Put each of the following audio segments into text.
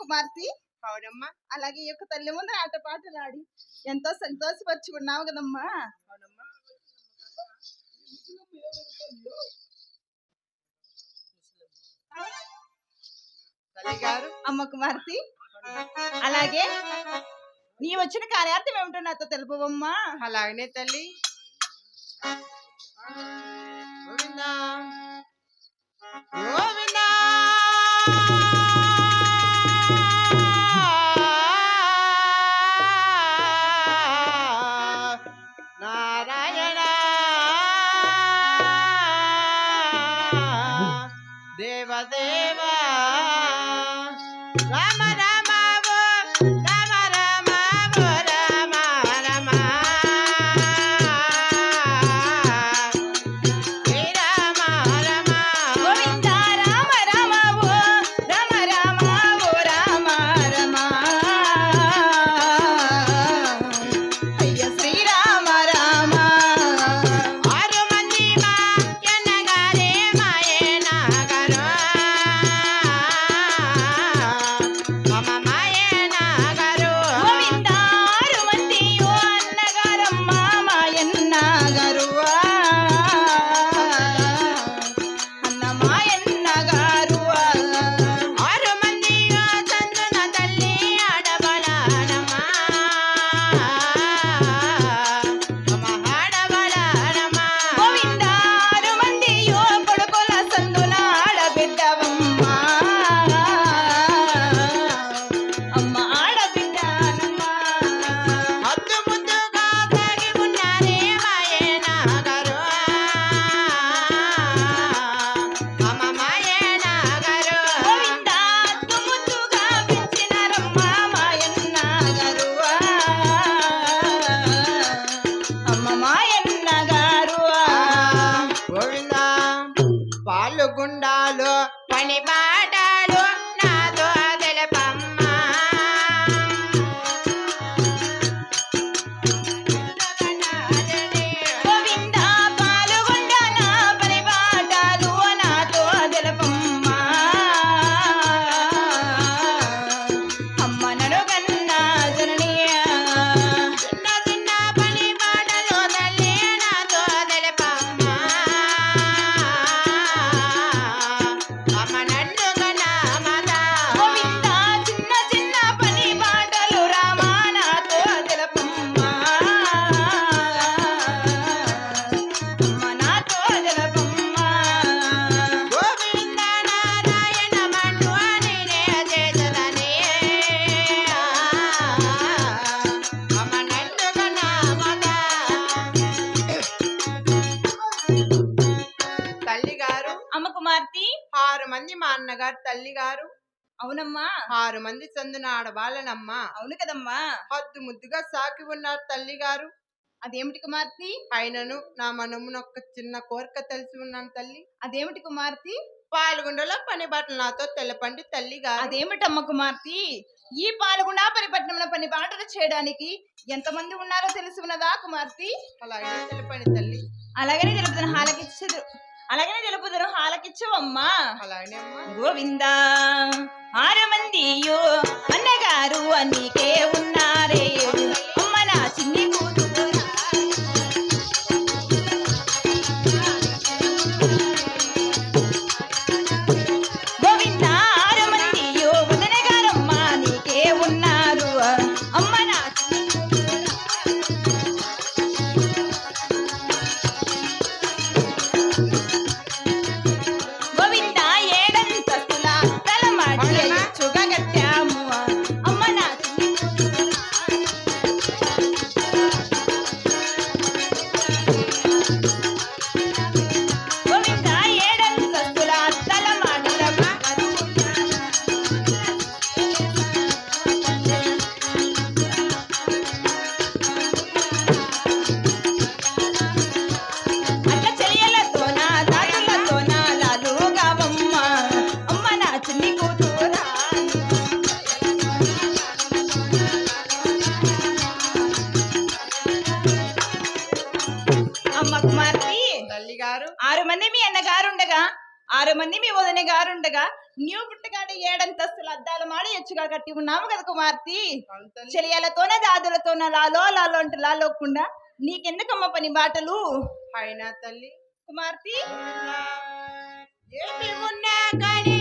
కుమార్తె అవునమ్మా. అలాగే ఈ యొక్క తల్లి ముందు ఆట పాటలు ఆడి ఎంతో సంతోషపరుచుకున్నావు కదమ్మా. అవునమ్మా. తల్లి గారు అమ్మ కుమార్తె అలాగే నీ వచ్చిన కార్యార్థం ఏమిటో నాతో తెలుపవమ్మా. అలాగనే తల్లి. గోవిందా. గోవిందా. Not Narayana. పాలుగుండాలో పని బాటలు మా అన్నగారు తల్లి గారు అవునమ్మా. ఆరు మంది చందున ఆడవాళ్ళనమ్మ. అవును కదమ్మా. హద్దు ముద్దుగా సాకి ఉన్నారు తల్లి గారు అదేమిటి కుమార్తె? అయినను నా మనమున ఒక చిన్న కోరిక తెలిసి ఉన్నాను తల్లి. అదేమిటి కుమార్తె? పాల్గొండలో పని బట్టలు నాతో తెలపండి తల్లి గారు అదేమిటమ్మ కుమార్తె? ఈ పాల్గొండ పరిపట్నంలో పని బాటలు చేయడానికి ఎంతమంది ఉన్నారో తెలిసి ఉన్నదా కుమార్తె? అలాగే తెలపండి తల్లి. అలాగనే తెలుపుతాను హాలకిచ్చదు. అలాగనే తెలుపుతాను హాలకిచ్చవమ్మా. అలాగే అమ్మా. గోవింద. నీవు పుట్టగాడ ఏడంతస్తుల అద్దాల మాడి ఎచ్చుగా కట్టి ఉన్నావు కదా కుమార్తె? చెలియలతోన దాదులతోన లాలో లాలో అంటే లాలోకుండా నీకెందుకమ్మ పని బాటలు? అయినా తల్లి. కుమార్తె? ఏమి ఉన్నా కానీ?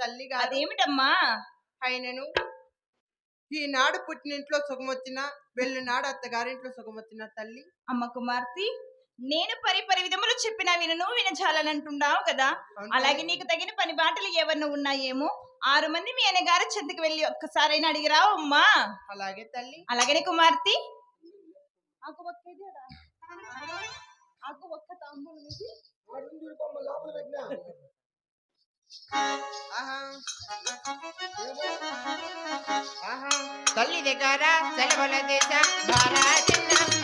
తల్లి గారు. అదేమిటమ్మా? ఆయనను ఈనాడు పుట్టినింట్లో సుఖమొచ్చిన వెళ్ళినాడు అత్తగారింట్లో సుఖమొచ్చిన తల్లి. అమ్మ కుమార్తె నేను పరి పరి విధములు చెప్పినా వినను వినచాలనంటున్నావు కదా? అలాగే నీకు తగిన పని బాటలు ఎవరిని ఉన్నాయేమో? ఆరు మంది మీ అన్నగారు చెంతకు వెళ్ళి ఒక్కసారైనా అడిగిరావు అమ్మా. అలాగే తల్లి. అలాగనే కుమార్తె. ఆకు ఒక్క ఇదేరా? ఆకు ఒక్క తాంబూలం. తల్లి దగ్గర సెలవుల దేశం భారతిన్నమ్మ.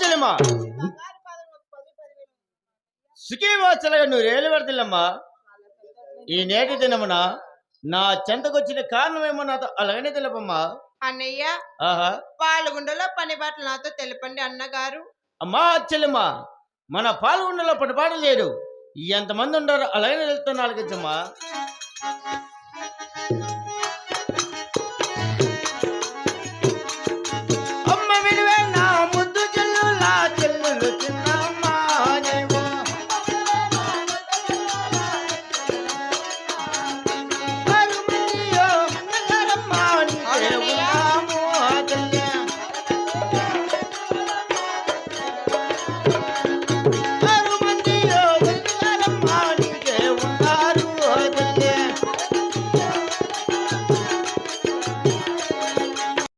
చెల్లెమ్మా సుఖీవాచలుగా నువ్వు రేలు పెడతలేమ్మా. ఈ నేటి దినమున నా చెంతకొచ్చిన కారణమేమో నాతో అలాగనే తెలుపమ్మా. అన్నయ్య ఆహా. పాల్గొండలో పని బాటలు నాతో తెలపండి అన్నగారు. అమ్మా చెల్లెమ్మా మన పాల్గొండలో పట్టుబాటు లేరు ఎంతమంది ఉండరు అలాగనే వెళ్తున్నా ఆలకించమ్మా